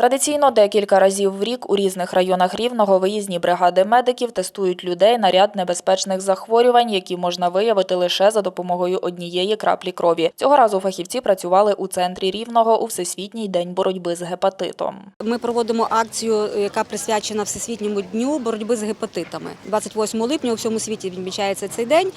Традиційно декілька разів в рік у різних районах Рівного виїзні бригади медиків тестують людей на ряд небезпечних захворювань, які можна виявити лише за допомогою однієї краплі крові. Цього разу фахівці працювали у центрі Рівного у Всесвітній день боротьби з гепатитом. Ми проводимо акцію, яка присвячена Всесвітньому дню боротьби з гепатитами. 28 липня у всьому світі відмічається цей день.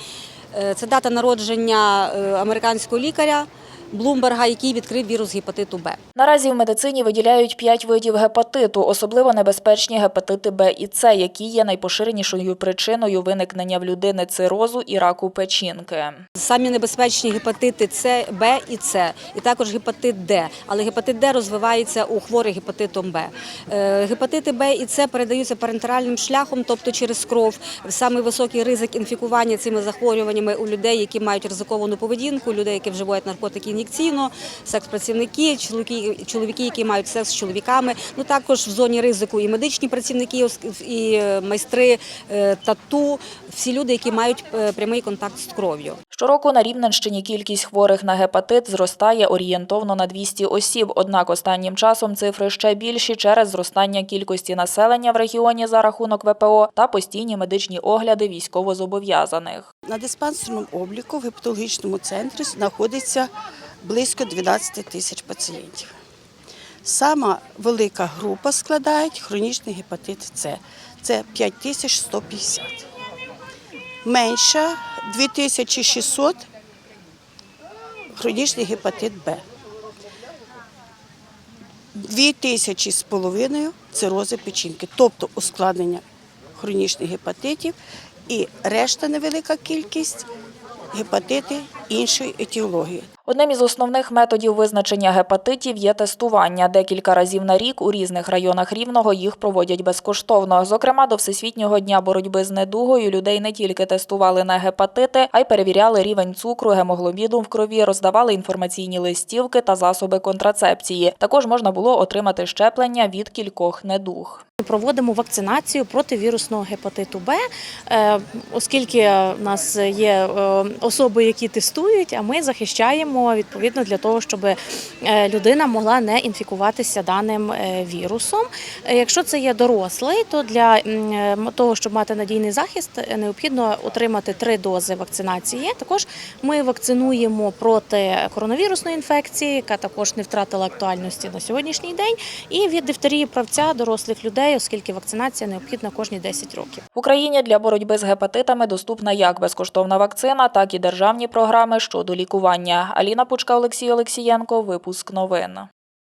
Е, Це дата народження е, американського лікаря Блумберга, який відкрив вірус гепатиту Б. Наразі в медицині виділяють п'ять видів гепатиту, особливо небезпечні гепатити Б і С, які є найпоширенішою причиною виникнення в людини цирозу і раку печінки. Самі небезпечні гепатити С, Б і С, і також гепатит Д. Але гепатит Д розвивається у хворих гепатитом Б. Е, Гепатити Б і С передаються парентеральним шляхом, тобто через кров. Саме високий ризик інфікування цими захворюваннями у людей, які мають ризиковану поведінку, людей, які вживають наркотики ін'єкційно, секс-працівники, чоловіки, чоловіки, які мають секс з чоловіками. Ну також в зоні ризику і медичні працівники, і е, майстри е, тату, всі люди, які мають е, прямий контакт з кров'ю. Щороку на Рівненщині кількість хворих на гепатит зростає орієнтовно на 200 осіб. Однак останнім часом цифри ще більші через зростання кількості населення в регіоні за рахунок ВПО та постійні медичні огляди військовозобов'язаних. На диспансерному обліку в гепатологічному центрі знаходиться близько 12 тисяч пацієнтів. Сама велика група складають хронічний гепатит С. Це 5150. Менша 2600 хронічний гепатит Б. 2000 з половиною цирози печінки, тобто ускладнення хронічних гепатитів і решта невелика кількість гепатити іншої етіології. Одним із основних методів визначення гепатитів є тестування. Декілька разів на рік у різних районах Рівного їх проводять безкоштовно. Зокрема, до Всесвітнього дня боротьби з недугою людей не тільки тестували на гепатити, а й перевіряли рівень цукру, гемоглобіну в крові, роздавали інформаційні листівки та засоби контрацепції. Також можна було отримати щеплення від кількох недуг. Проводимо вакцинацію проти вірусного гепатиту Б, е, оскільки в нас є е, особи, які тестують, а ми захищаємо відповідно для того, щоб е, людина могла не інфікуватися даним вірусом. Якщо це є дорослий, то для того, щоб мати надійний захист, необхідно отримати три дози вакцинації. Також ми вакцинуємо проти коронавірусної інфекції, яка також не втратила актуальності на сьогоднішній день, і від дифтерії правця дорослих людей, оскільки вакцинація необхідна кожні 10 років. В Україні для боротьби з гепатитами доступна як безкоштовна вакцина, так і державні програми щодо лікування. Аліна Пучка, Олексій Олексієнко. Випуск новин.